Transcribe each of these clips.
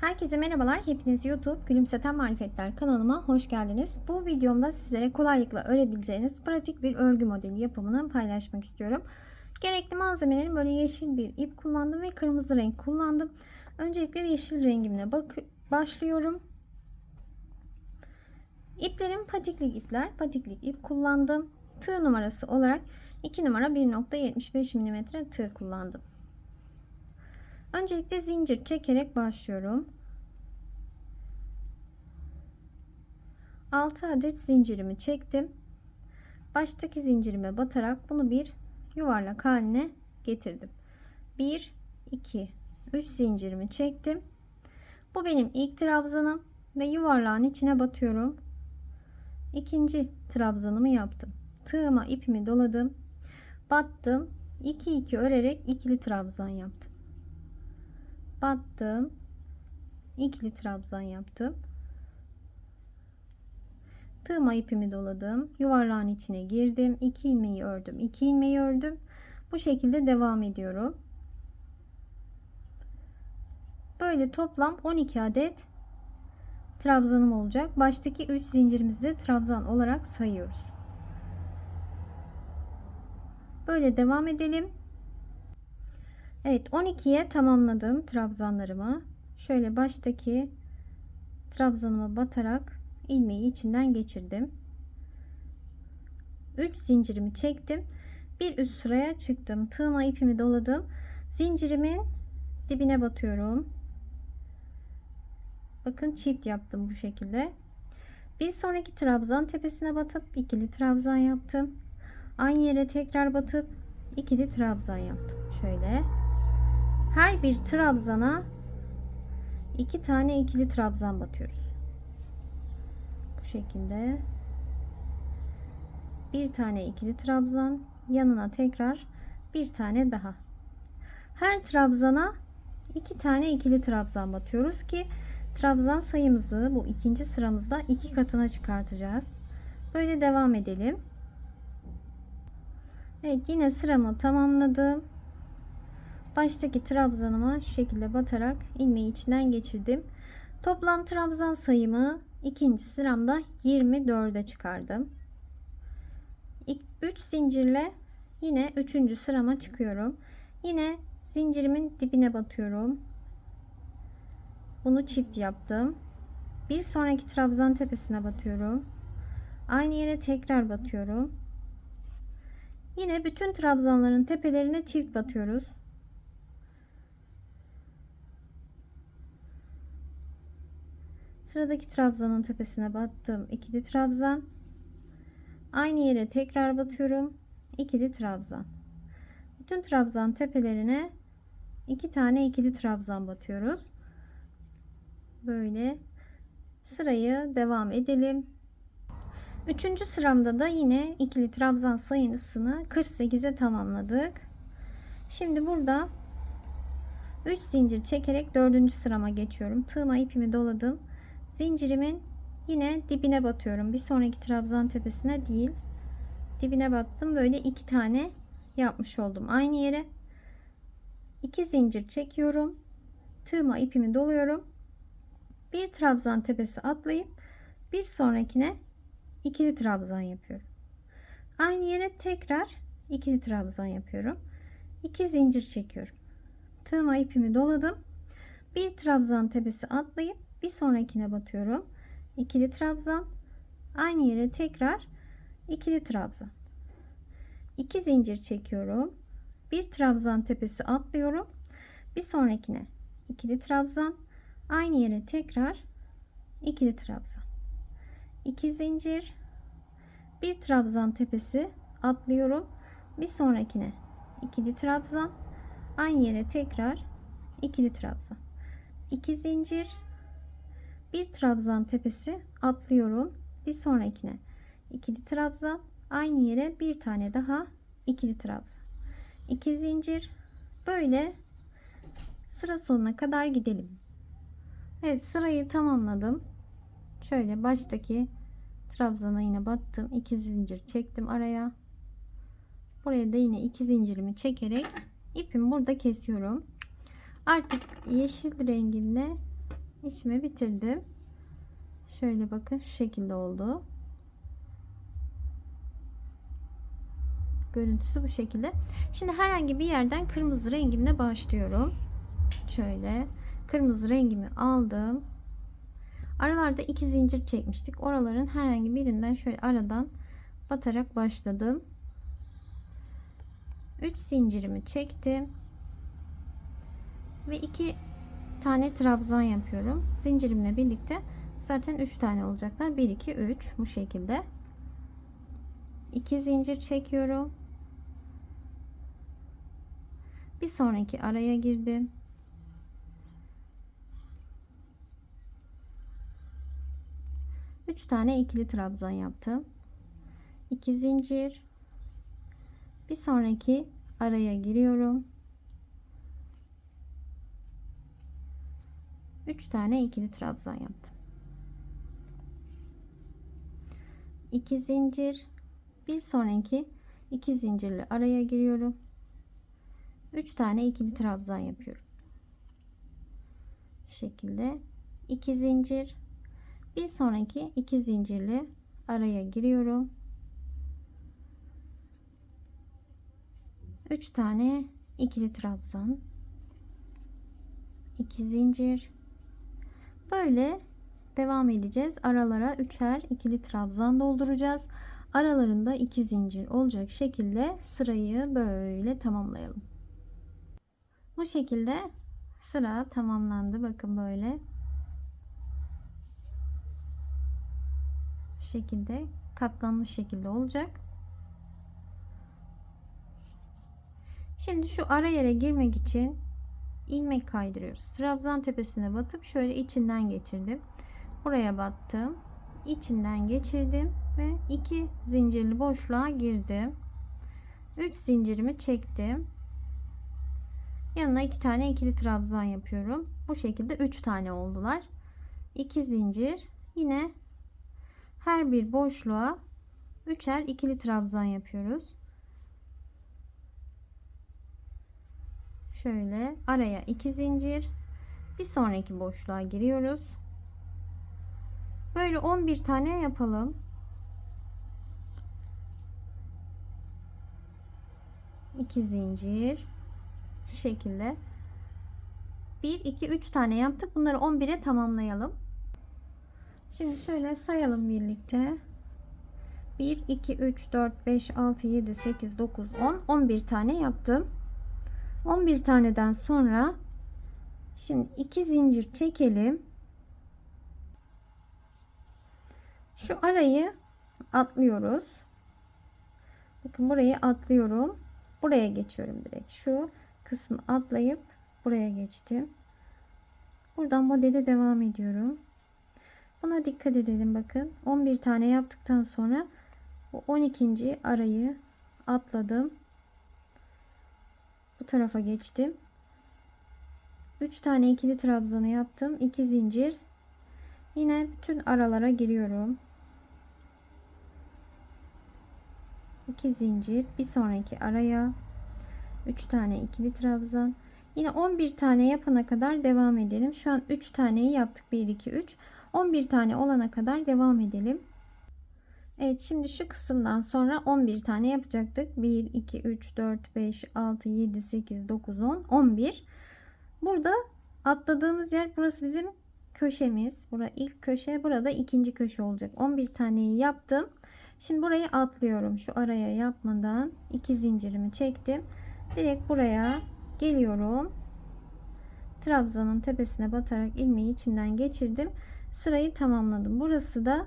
Herkese merhabalar. Hepiniz YouTube Gülümseten Marifetler kanalıma hoş geldiniz. Bu videomda sizlere kolaylıkla örebileceğiniz pratik bir örgü modeli yapımını paylaşmak istiyorum. Gerekli malzemelerim böyle yeşil bir ip kullandım ve kırmızı renk kullandım. Öncelikle yeşil rengimle bak başlıyorum. İplerim patiklik ipler. Patiklik ip kullandım. Tığ numarası olarak 2 numara 1.75 mm tığ kullandım. Öncelikle zincir çekerek başlıyorum. 6 adet zincirimi çektim. Baştaki zincirime batarak bunu bir yuvarlak haline getirdim. 1 2 3 zincirimi çektim. Bu benim ilk trabzanım ve yuvarlağın içine batıyorum. İkinci trabzanımı yaptım. Tığıma ipimi doladım. Battım. 2 2 örerek ikili trabzan yaptım battım. İkili trabzan yaptım. Tığıma ipimi doladım. Yuvarlağın içine girdim. 2 ilmeği ördüm. 2 ilmeği ördüm. Bu şekilde devam ediyorum. Böyle toplam 12 adet trabzanım olacak. Baştaki 3 zincirimizi trabzan olarak sayıyoruz. Böyle devam edelim Evet 12'ye tamamladım trabzanlarımı. Şöyle baştaki trabzanıma batarak ilmeği içinden geçirdim. 3 zincirimi çektim. Bir üst sıraya çıktım. Tığıma ipimi doladım. Zincirimin dibine batıyorum. Bakın çift yaptım bu şekilde. Bir sonraki trabzan tepesine batıp ikili trabzan yaptım. Aynı yere tekrar batıp ikili trabzan yaptım. Şöyle. Her bir trabzana iki tane ikili trabzan batıyoruz. Bu şekilde bir tane ikili trabzan yanına tekrar bir tane daha. Her trabzana iki tane ikili trabzan batıyoruz ki trabzan sayımızı bu ikinci sıramızda iki katına çıkartacağız. Böyle devam edelim. Evet yine sıramı tamamladım baştaki trabzanıma şu şekilde batarak ilmeği içinden geçirdim. Toplam trabzan sayımı ikinci sıramda 24'e çıkardım. 3 zincirle yine 3. sırama çıkıyorum. Yine zincirimin dibine batıyorum. Bunu çift yaptım. Bir sonraki trabzan tepesine batıyorum. Aynı yere tekrar batıyorum. Yine bütün trabzanların tepelerine çift batıyoruz. Sıradaki trabzanın tepesine battım. ikili trabzan. Aynı yere tekrar batıyorum. ikili trabzan. Bütün trabzan tepelerine iki tane ikili trabzan batıyoruz. Böyle sırayı devam edelim. Üçüncü sıramda da yine ikili trabzan sayısını 48'e tamamladık. Şimdi burada 3 zincir çekerek dördüncü sırama geçiyorum. Tığıma ipimi doladım zincirimin yine dibine batıyorum. Bir sonraki trabzan tepesine değil. Dibine battım. Böyle iki tane yapmış oldum. Aynı yere iki zincir çekiyorum. Tığıma ipimi doluyorum. Bir trabzan tepesi atlayıp bir sonrakine ikili trabzan yapıyorum. Aynı yere tekrar ikili trabzan yapıyorum. İki zincir çekiyorum. Tığıma ipimi doladım. Bir trabzan tepesi atlayıp bir sonrakine batıyorum. İkili trabzan. Aynı yere tekrar ikili trabzan. 2 zincir çekiyorum. Bir trabzan tepesi atlıyorum. Bir sonrakine ikili trabzan. Aynı yere tekrar ikili trabzan. 2 zincir. Bir trabzan tepesi atlıyorum. Bir sonrakine ikili trabzan. Aynı yere tekrar ikili trabzan. 2 zincir bir trabzan tepesi atlıyorum. Bir sonrakine ikili trabzan. Aynı yere bir tane daha ikili trabzan. 2 zincir. Böyle sıra sonuna kadar gidelim. Evet sırayı tamamladım. Şöyle baştaki trabzana yine battım. 2 zincir çektim araya. Buraya da yine 2 zincirimi çekerek ipimi burada kesiyorum. Artık yeşil rengimle işimi bitirdim. Şöyle bakın şu şekilde oldu. Görüntüsü bu şekilde. Şimdi herhangi bir yerden kırmızı rengimle başlıyorum. Şöyle kırmızı rengimi aldım. Aralarda iki zincir çekmiştik. Oraların herhangi birinden şöyle aradan batarak başladım. 3 zincirimi çektim. Ve 2 tane trabzan yapıyorum. Zincirimle birlikte zaten 3 tane olacaklar. 1 2 3 bu şekilde. 2 zincir çekiyorum. Bir sonraki araya girdim. Üç tane ikili trabzan yaptım. 2 zincir. Bir sonraki araya giriyorum. 3 tane ikili trabzan yaptım. 2 zincir. Bir sonraki 2 zincirli araya giriyorum. 3 tane ikili trabzan yapıyorum. Şu şekilde 2 zincir. Bir sonraki 2 zincirli araya giriyorum. 3 tane ikili trabzan. 2 zincir. Böyle devam edeceğiz. Aralara üçer ikili trabzan dolduracağız. Aralarında iki zincir olacak şekilde sırayı böyle tamamlayalım. Bu şekilde sıra tamamlandı. Bakın böyle. Şu şekilde katlanmış şekilde olacak. Şimdi şu ara yere girmek için ilmek kaydırıyoruz. Trabzan tepesine batıp şöyle içinden geçirdim. Buraya battım. içinden geçirdim ve iki zincirli boşluğa girdim. 3 zincirimi çektim. Yanına iki tane ikili trabzan yapıyorum. Bu şekilde 3 tane oldular. 2 zincir yine her bir boşluğa üçer ikili trabzan yapıyoruz. Şöyle araya iki zincir bir sonraki boşluğa giriyoruz. Böyle 11 tane yapalım. 2 zincir şu şekilde 1 2 3 tane yaptık. Bunları 11'e tamamlayalım. Şimdi şöyle sayalım birlikte. 1 2 3 4 5 6 7 8 9 10 11 tane yaptım. 11 taneden sonra şimdi 2 zincir çekelim. Şu arayı atlıyoruz. Bakın burayı atlıyorum. Buraya geçiyorum direkt. Şu kısmı atlayıp buraya geçtim. Buradan modele devam ediyorum. Buna dikkat edelim bakın. 11 tane yaptıktan sonra o 12. arayı atladım. Tarafa geçtim. 3 tane ikili trabzanı yaptım. 2 zincir. Yine bütün aralara giriyorum. 2 zincir. Bir sonraki araya 3 tane ikili trabzan. Yine 11 tane yapana kadar devam edelim. Şu an 3 taneyi yaptık. 1 2 3. 11 tane olana kadar devam edelim. Evet şimdi şu kısımdan sonra 11 tane yapacaktık. 1, 2, 3, 4, 5, 6, 7, 8, 9, 10, 11. Burada atladığımız yer burası bizim köşemiz. Burada ilk köşe burada ikinci köşe olacak. 11 taneyi yaptım. Şimdi burayı atlıyorum. Şu araya yapmadan iki zincirimi çektim. Direkt buraya geliyorum. Trabzanın tepesine batarak ilmeği içinden geçirdim. Sırayı tamamladım. Burası da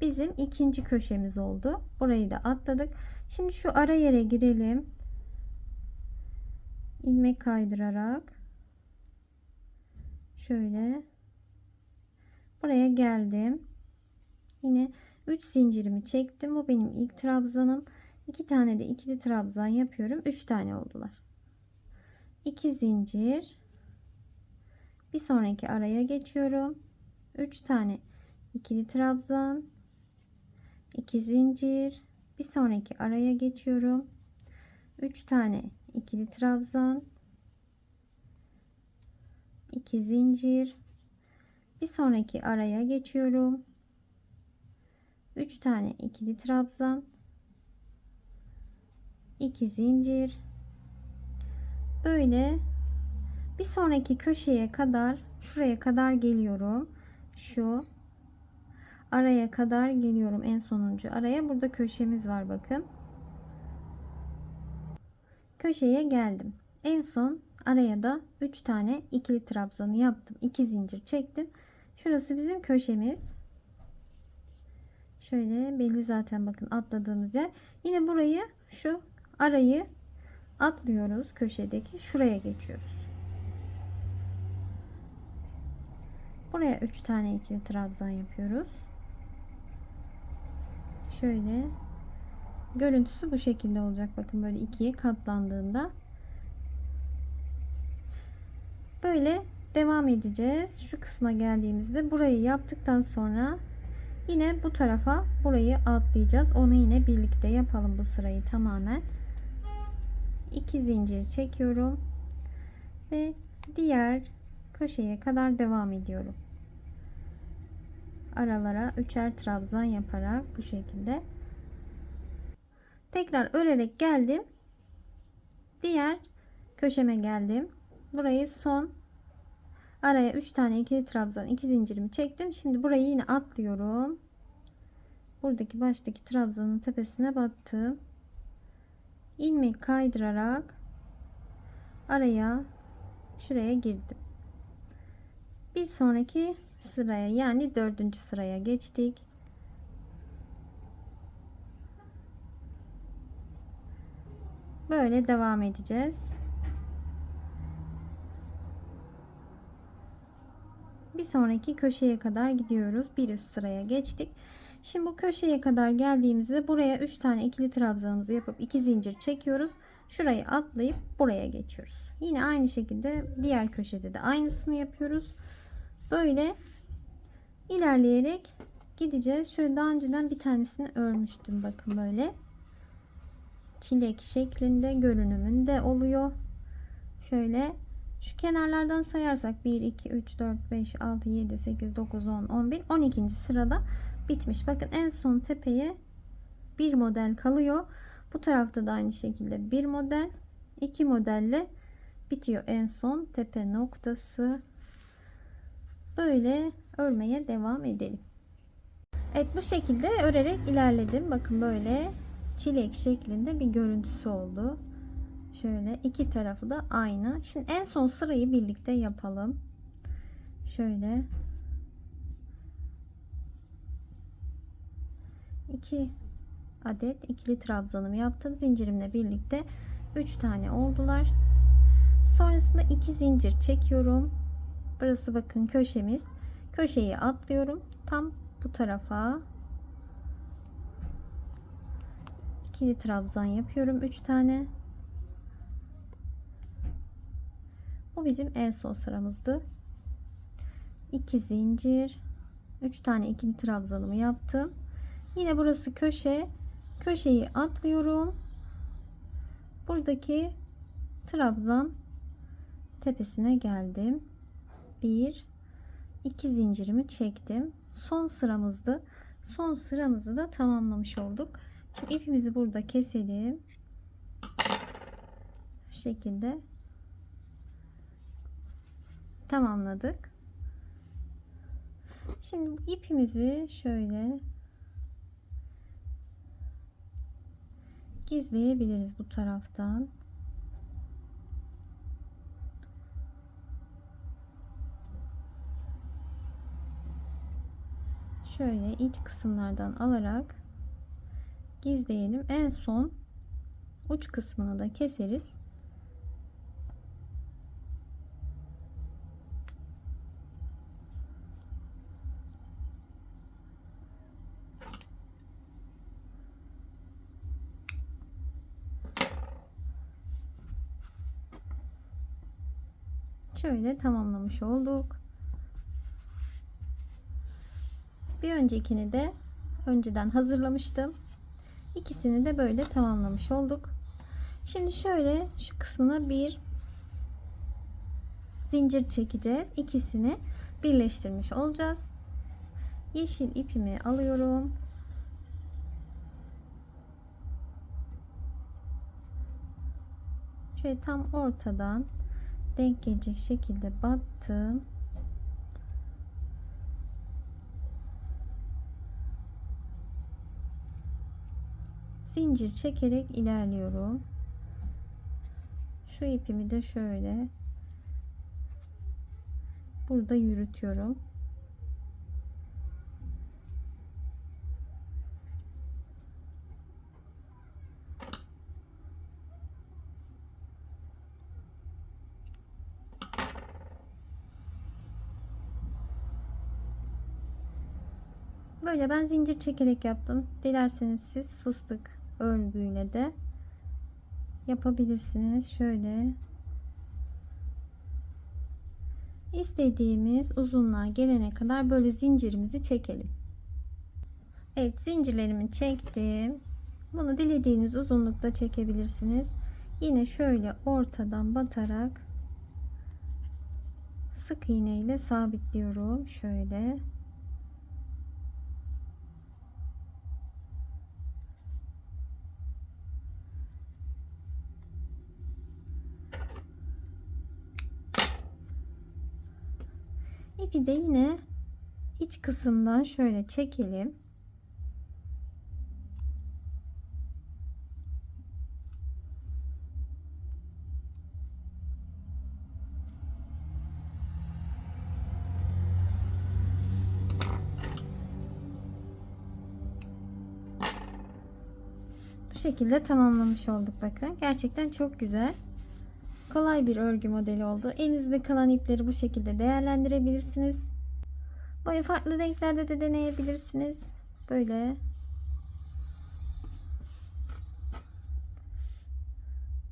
bizim ikinci köşemiz oldu. Burayı da atladık. Şimdi şu ara yere girelim. ilmek kaydırarak şöyle buraya geldim. Yine 3 zincirimi çektim. Bu benim ilk trabzanım. 2 tane de ikili trabzan yapıyorum. 3 tane oldular. 2 zincir. Bir sonraki araya geçiyorum. 3 tane ikili trabzan 2 zincir bir sonraki araya geçiyorum 3 tane ikili trabzan 2 zincir Bir sonraki araya geçiyorum. 3 tane ikili trabzan. 2 zincir. Böyle bir sonraki köşeye kadar şuraya kadar geliyorum. Şu araya kadar geliyorum en sonuncu araya. Burada köşemiz var bakın. Köşeye geldim. En son araya da 3 tane ikili trabzanı yaptım. 2 zincir çektim. Şurası bizim köşemiz. Şöyle belli zaten bakın atladığımız yer. Yine burayı şu arayı atlıyoruz köşedeki şuraya geçiyoruz. Buraya 3 tane ikili trabzan yapıyoruz. Şöyle görüntüsü bu şekilde olacak. Bakın böyle ikiye katlandığında böyle devam edeceğiz. Şu kısma geldiğimizde burayı yaptıktan sonra yine bu tarafa burayı atlayacağız. Onu yine birlikte yapalım bu sırayı tamamen. 2 zincir çekiyorum ve diğer köşeye kadar devam ediyorum. Aralara üçer trabzan yaparak bu şekilde tekrar örerek geldim. Diğer köşeme geldim. Burayı son araya 3 tane ikili trabzan 2 zincirimi çektim. Şimdi burayı yine atlıyorum. Buradaki baştaki trabzanın tepesine battım. ilmek kaydırarak araya şuraya girdim. Bir sonraki sıraya yani dördüncü sıraya geçtik. Böyle devam edeceğiz. Bir sonraki köşeye kadar gidiyoruz. Bir üst sıraya geçtik. Şimdi bu köşeye kadar geldiğimizde buraya 3 tane ikili trabzanımızı yapıp 2 zincir çekiyoruz. Şurayı atlayıp buraya geçiyoruz. Yine aynı şekilde diğer köşede de aynısını yapıyoruz. Böyle ilerleyerek gideceğiz. Şöyle daha önceden bir tanesini örmüştüm. Bakın böyle. Çilek şeklinde görünümünde oluyor. Şöyle şu kenarlardan sayarsak 1, 2, 3, 4, 5, 6, 7, 8, 9, 10, 11, 12. sırada bitmiş. Bakın en son tepeye bir model kalıyor. Bu tarafta da aynı şekilde bir model, iki modelle bitiyor en son tepe noktası. Böyle örmeye devam edelim. Evet bu şekilde örerek ilerledim. Bakın böyle çilek şeklinde bir görüntüsü oldu. Şöyle iki tarafı da aynı. Şimdi en son sırayı birlikte yapalım. Şöyle iki adet ikili trabzanımı yaptım. Zincirimle birlikte 3 tane oldular. Sonrasında iki zincir çekiyorum. Burası bakın köşemiz. Köşeyi atlıyorum. Tam bu tarafa ikili trabzan yapıyorum 3 tane. Bu bizim en son sıramızdı. 2 zincir 3 tane ikili trabzanımı yaptım. Yine burası köşe. Köşeyi atlıyorum. Buradaki trabzan tepesine geldim. 1 2 zincirimi çektim. Son sıramızdı. Son sıramızı da tamamlamış olduk. Şimdi ipimizi burada keselim. Şu şekilde tamamladık. Şimdi ipimizi şöyle gizleyebiliriz bu taraftan. Şöyle iç kısımlardan alarak gizleyelim. En son uç kısmını da keseriz. Şöyle tamamlamış olduk. Bir öncekini de önceden hazırlamıştım. İkisini de böyle tamamlamış olduk. Şimdi şöyle şu kısmına bir zincir çekeceğiz. İkisini birleştirmiş olacağız. Yeşil ipimi alıyorum. Şöyle tam ortadan denk gelecek şekilde battım. Zincir çekerek ilerliyorum. Şu ipimi de şöyle burada yürütüyorum. Böyle ben zincir çekerek yaptım. Dilerseniz siz fıstık örgüyle de yapabilirsiniz. Şöyle istediğimiz uzunluğa gelene kadar böyle zincirimizi çekelim. Evet zincirlerimi çektim. Bunu dilediğiniz uzunlukta çekebilirsiniz. Yine şöyle ortadan batarak sık iğne ile sabitliyorum. Şöyle. İpi de yine iç kısımdan şöyle çekelim. Bu şekilde tamamlamış olduk bakın. Gerçekten çok güzel. Kolay bir örgü modeli oldu. Elinizde kalan ipleri bu şekilde değerlendirebilirsiniz. Böyle farklı renklerde de deneyebilirsiniz. Böyle.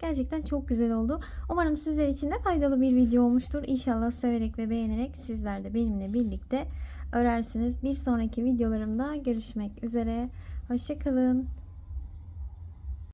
Gerçekten çok güzel oldu. Umarım sizler için de faydalı bir video olmuştur. İnşallah severek ve beğenerek sizler de benimle birlikte örersiniz. Bir sonraki videolarımda görüşmek üzere. Hoşçakalın.